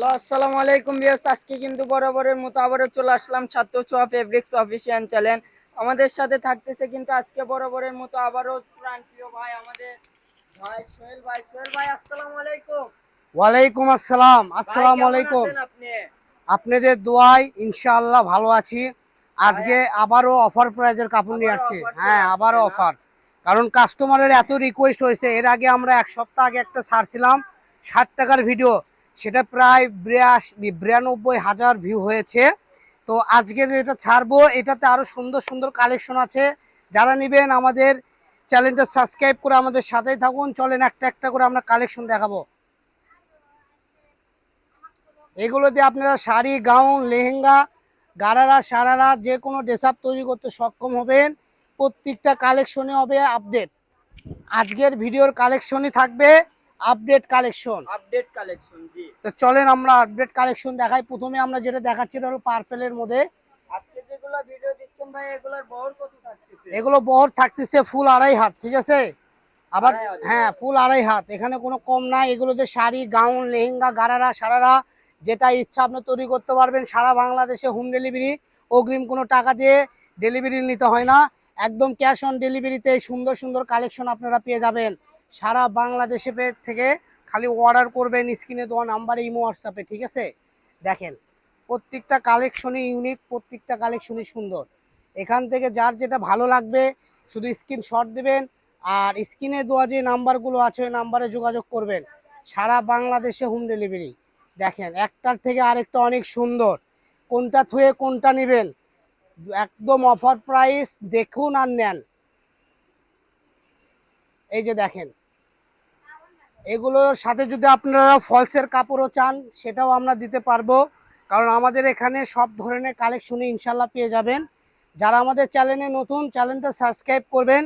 Hello আসসালামু আলাইকুম viewers আজকে কিন্তু বরাবরের মতো আবারও চলে আসলাম ছাত্র ছোঁয়া ফেব্রিক্স অফিসিয়াল চ্যানেল আমাদের সাথে থাকতেছে কিন্তু আজকে বরাবরের মতো আবারও প্রাণপ্রিয় ভাই আমাদের ভাই সোহেল ভাই। সোহেল ভাই আসসালামু আলাইকুম। ওয়ালাইকুম আসসালাম। আসসালামু আলাইকুম। আপনি? আপনাদের দোয়ায় ইনশাআল্লাহ ভালো আছি। আজকে আবারও অফার প্রাইজের কাপড় নিয়ে আসছি। হ্যাঁ আবারও অফার কারণ কাস্টমারের এত রিকোয়েস্ট হয়েছে। এর আগে আমরা এক সপ্তাহ আগে একটা ছাড়ছিলাম। ষাট টাকার ভিডিও সেটা প্রায় বিরাশ, বিরানব্বই হাজার ভিউ হয়েছে। তো আজকে যেটা ছাড়বো, এটাতে আরও সুন্দর সুন্দর কালেকশন আছে। যারা নেবেন আমাদের চ্যানেলটা সাবস্ক্রাইব করে আমাদের সাথেই থাকুন। চলেন একটা একটা করে আমরা কালেকশন দেখাবো। এগুলো দিয়ে আপনারা শাড়ি, গাউন, লেহেঙ্গা, গারারা, সারারা, যে কোনো ড্রেস আপ তৈরি করতে সক্ষম হবেন। প্রত্যেকটা কালেকশনে হবে আপডেট আজকের ভিডিওর কালেকশনই থাকবে। আপডেট কালেকশন আপডেট কালেকশন জি। তো চলেন আমরা আপডেট কালেকশন দেখাই। প্রথমে আমরা যেটা দেখাচ্ছি এটা হলো পার্পেলের মধ্যে। আজকে যেগুলো ভিডিও দিচ্ছেন ভাই এগুলোর বহর কত থাকতেছে? এগুলো বহর থাকতেছে ফুল আড়াই হাত ঠিক আছে? আবার হ্যাঁ ফুল আড়াই হাত। এখানে কোনো কম নাই। এগুলোতে শাড়ি গাউন লেহেঙ্গা গারারা সারারা যেটা ইচ্ছা আপনি তৈরি করতে পারবেন। সারা বাংলাদেশে হোম ডেলিভারি অগ্রিম কোনো টাকা দিয়ে ডেলিভারি নিতে হয় না। একদম ক্যাশ অন ডেলিভারিতে সুন্দর সুন্দর কালেকশন আপনারা পেয়ে যাবেন। সারা বাংলাদেশে থেকে খালি অর্ডার করবেন, স্ক্রিনে দেওয়া নাম্বারে ইমো হোয়াটসঅ্যাপে ঠিক আছে? দেখেন, প্রত্যেকটা কালেকশনই ইউনিক প্রত্যেকটা কালেকশনই সুন্দর। এখান থেকে যার যেটা ভালো লাগবে, শুধু স্ক্রিনশট দেবেন আর স্ক্রিনে দেওয়া যে নাম্বারগুলো আছে, ওই নাম্বারে যোগাযোগ করবেন। সারা বাংলাদেশে হোম ডেলিভারি দেখেন, একটার থেকে আরেকটা অনেক সুন্দর। কোনটা থুয়ে কোনটা নেবেন? একদম অফার প্রাইস দেখুন আর নেন। এই যে দেখেন এগুলোর সাথে যদি আপনারা ফলসের কাপড়ও চান, সেটাও আমরা দিতে পারব। কারণ আমাদের এখানে সব ধরনের কালেকশনই ইনশাল্লাহ পেয়ে যাবেন। যারা আমাদের চ্যানেলে নতুন চ্যানেলটা সাবস্ক্রাইব করবেন,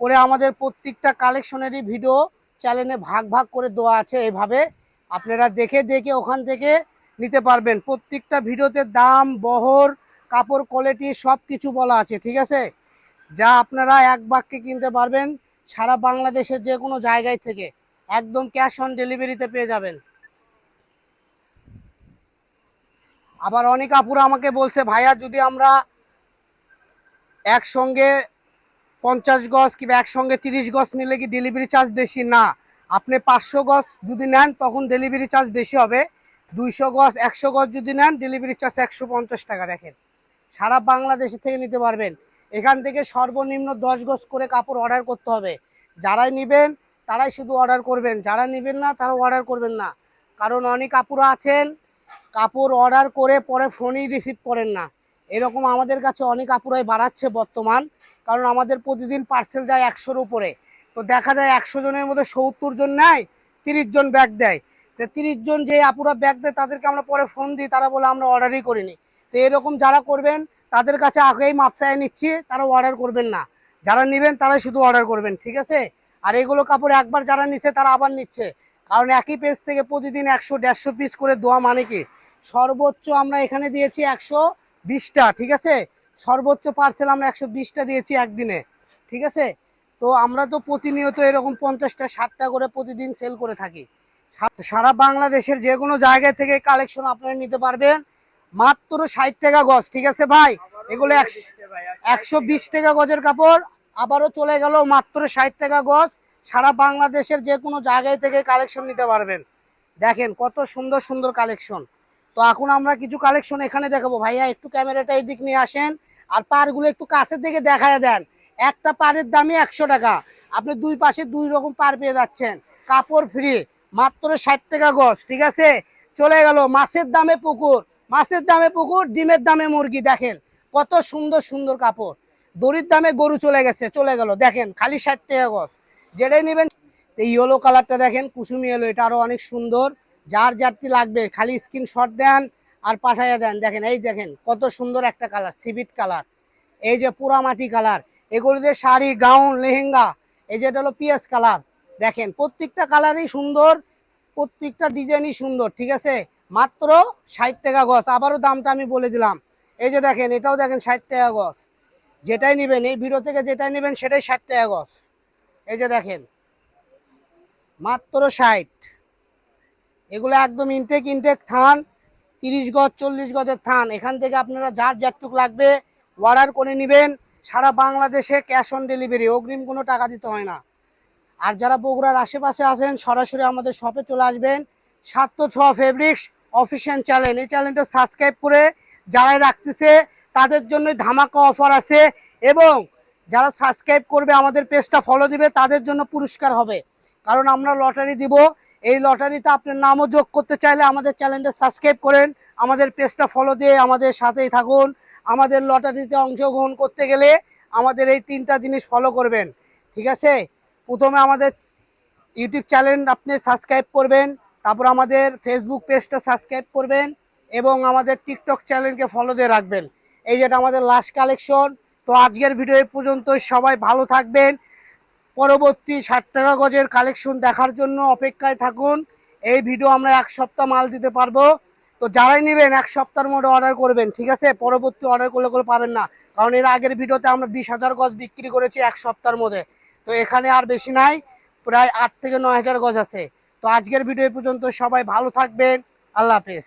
করে আমাদের প্রত্যেকটা কালেকশনেরই ভিডিও চ্যানেলে ভাগ ভাগ করে দেওয়া আছে এভাবে। আপনারা দেখে দেখে ওখান থেকে নিতে পারবেন। প্রত্যেকটা ভিডিওতে দাম, বহর, কাপড় কোয়ালিটি সব কিছু বলা আছে, ঠিক আছে? যা আপনারা এক বাক্যে কিনতে পারবেন সারা বাংলাদেশের যে কোনো জায়গায় থেকে। একদম ক্যাশ অন ডেলিভারিতে পেয়ে যাবেন। আবার অনেক আপুরা আমাকে বলছে, ভাইয়া, যদি আমরা একসঙ্গে পঞ্চাশ গজ কিংবা একসঙ্গে তিরিশ গজ নিলে কি ডেলিভারি চার্জ বেশি? না, আপনি পাঁচশো গজ যদি নেন, তখন ডেলিভারি চার্জ বেশি হবে। দুইশো গজ, একশো গজ যদি নেন ডেলিভারি চার্জ একশো পঞ্চাশ টাকা, দেখেন। সারা বাংলাদেশে থেকে নিতে পারবেন। এখান থেকে সর্বনিম্ন দশ গজ করে কাপড় অর্ডার করতে হবে। যারাই নেবেন তারাই শুধু অর্ডার করবেন। যারা নেবেন না, তারা অর্ডার করবেন না। কারণ অনেক কাপড় আছেন কাপড় অর্ডার করে পরে ফোনই রিসিভ করেন না। এরকম আমাদের কাছে অনেক কাপড়াই বাড়াচ্ছে বর্তমান। কারণ আমাদের প্রতিদিন পার্সেল যায় একশোর উপরে। তো দেখা যায় একশো জনের মধ্যে সত্তর জন নেয়, তিরিশ জন ব্যাগ দেয়। তো তিরিশ জন যে আপুরা ব্যাগ দেয়, তাদেরকে আমরা পরে ফোন দিই, তারা বলে আমরা অর্ডারই করিনি। তো এরকম যারা করবেন, তাদের কাছে আগেই মাপসায় নিচ্ছি, তারা অর্ডার করবেন না। যারা নেবেন, তারাই শুধু অর্ডার করবেন, ঠিক আছে? আর এগুলো কাপড় একবার যারা নিচ্ছে তারা আবার নিচ্ছে। কারণ একই পেজ থেকে প্রতিদিন একশো, দেড়শো পিস করে দোয়া মানে কি? সর্বোচ্চ আমরা এখানে দিয়েছি একশো বিশটা, ঠিক আছে? সর্বোচ্চ পার্সেল আমরা একশো বিশটা দিয়েছি একদিনে, ঠিক আছে? তো আমরা তো প্রতিনিয়ত এরকম পঞ্চাশটা, ষাটটা করে প্রতিদিন সেল করে থাকি। সারা বাংলাদেশের যে কোনো জায়গা থেকে কালেকশন আপনারা নিতে পারবেন। মাত্র ষাট টাকা গজ, ঠিক আছে ভাই? এগুলো একশো বিশ টাকা গজের কাপড়। আবারও চলে গেল মাত্র ষাট টাকা গজ। সারা বাংলাদেশের যে কোনো জায়গায় থেকে কালেকশন নিতে পারবেন। দেখেন কত সুন্দর সুন্দর কালেকশন তো এখন আমরা কিছু কালেকশন এখানে দেখাবো। ভাইয়া, একটু ক্যামেরাটা এই দিক নিয়ে আসেন। আর পারগুলো একটু কাছের দিকে দেখায় দেন। একটা পারের দামই একশো টাকা। আপনি দুই পাশে দুই রকম পার পেয়ে যাচ্ছেন। কাপড় ফ্রি মাত্র ষাট টাকা গজ, ঠিক আছে? চলে গেল মাছের দামে পুকুর। মাছের দামে পুকুর, ডিমের দামে মুরগি। দেখেন কত সুন্দর সুন্দর কাপড়। দড়ির দামে গরু চলে গেছে, চলে গেল। দেখেন, খালি ষাট টাকা গছ যেটাই নেবেন, এই ইয়েলো কালারটা দেখেন, কুসুমি এলো এটা আরও অনেক সুন্দর। যার যারটি লাগবে, খালি স্ক্রিনশট দেন আর পাঠাইয়া দেন। দেখেন, এই দেখেন, কত সুন্দর একটা কালার সিভিট কালার এই যে পোড়ামাটি কালার এগুলো যে শাড়ি গাউন লেহেঙ্গা, এই যেটা হলো পিএস কালার দেখেন, প্রত্যেকটা কালারই সুন্দর, প্রত্যেকটা ডিজাইনই সুন্দর, ঠিক আছে? মাত্র ষাট টাকা গছ আবারও দামটা আমি বলে দিলাম। এই যে দেখেন, এটাও দেখেন ষাট টাকা গজ। যেটাই নেবেন, এই ভিডিও থেকে যেটাই নেবেন, সেটাই ষাট টাকা গজ। এই যে দেখেন, মাত্র ষাট। এগুলো একদম ইনটেক ইনটেক থান, তিরিশ গজ, চল্লিশ গজের থান। এখান থেকে আপনারা যার যারটুক লাগবে অর্ডার করে নেবেন। সারা বাংলাদেশে ক্যাশ অন ডেলিভারি অগ্রিম কোনো টাকা দিতে হয় না। আর যারা বগুড়ার আশেপাশে আছেন, সরাসরি আমাদের শপে চলে আসবেন। সাত তো ছ ফেব্রিক্স অফিসিয়াল চ্যানেল এই চ্যানেলটা সাবস্ক্রাইব করে যারাই রাখতেছে তাদের জন্য ধামাকা অফার আছে এবং যারা সাবস্ক্রাইব করবে আমাদের পেজটা ফলো দিবে, তাদের জন্য পুরস্কার হবে। কারণ আমরা লটারি দিব, এই লটারিতে আপনার নামও যোগ করতে চাইলে আমাদের চ্যানেলটা সাবস্ক্রাইব করেন, আমাদের পেজটা ফলো দিয়ে আমাদের সাথেই থাকুন। আমাদের লটারিতে অংশগ্রহণ করতে গেলে আমাদের এই তিনটা জিনিস ফলো করবেন, ঠিক আছে? প্রথমে আমাদের ইউটিউব চ্যানেল আপনি সাবস্ক্রাইব করবেন, তারপর আমাদের ফেসবুক পেজটা সাবস্ক্রাইব করবেন এবং আমাদের টিকটক চ্যানেলকে ফলো দিয়ে রাখবেন। এই যেটা আমাদের লাস্ট কালেকশন। তো আজকের ভিডিও এই পর্যন্ত সবাই ভালো থাকবেন। পরবর্তী ষাট টাকা গজের কালেকশন দেখার জন্য অপেক্ষায় থাকুন। এই ভিডিও আমরা এক সপ্তাহ মাল দিতে পারব। তো যারাই নেবেন, এক সপ্তাহের মধ্যে অর্ডার করবেন, ঠিক আছে? পরবর্তী অর্ডার করলে করে পাবেন না। কারণ এর আগের ভিডিওতে আমরা বিশ হাজার গজ বিক্রি করেছি এক সপ্তাহের মধ্যে। তো এখানে আর বেশি নাই। প্রায় আট থেকে নয় হাজার গজ আছে। তো আজকের ভিডিও পর্যন্ত সবাই ভালো থাকবেন। আল্লাহ হাফেজ।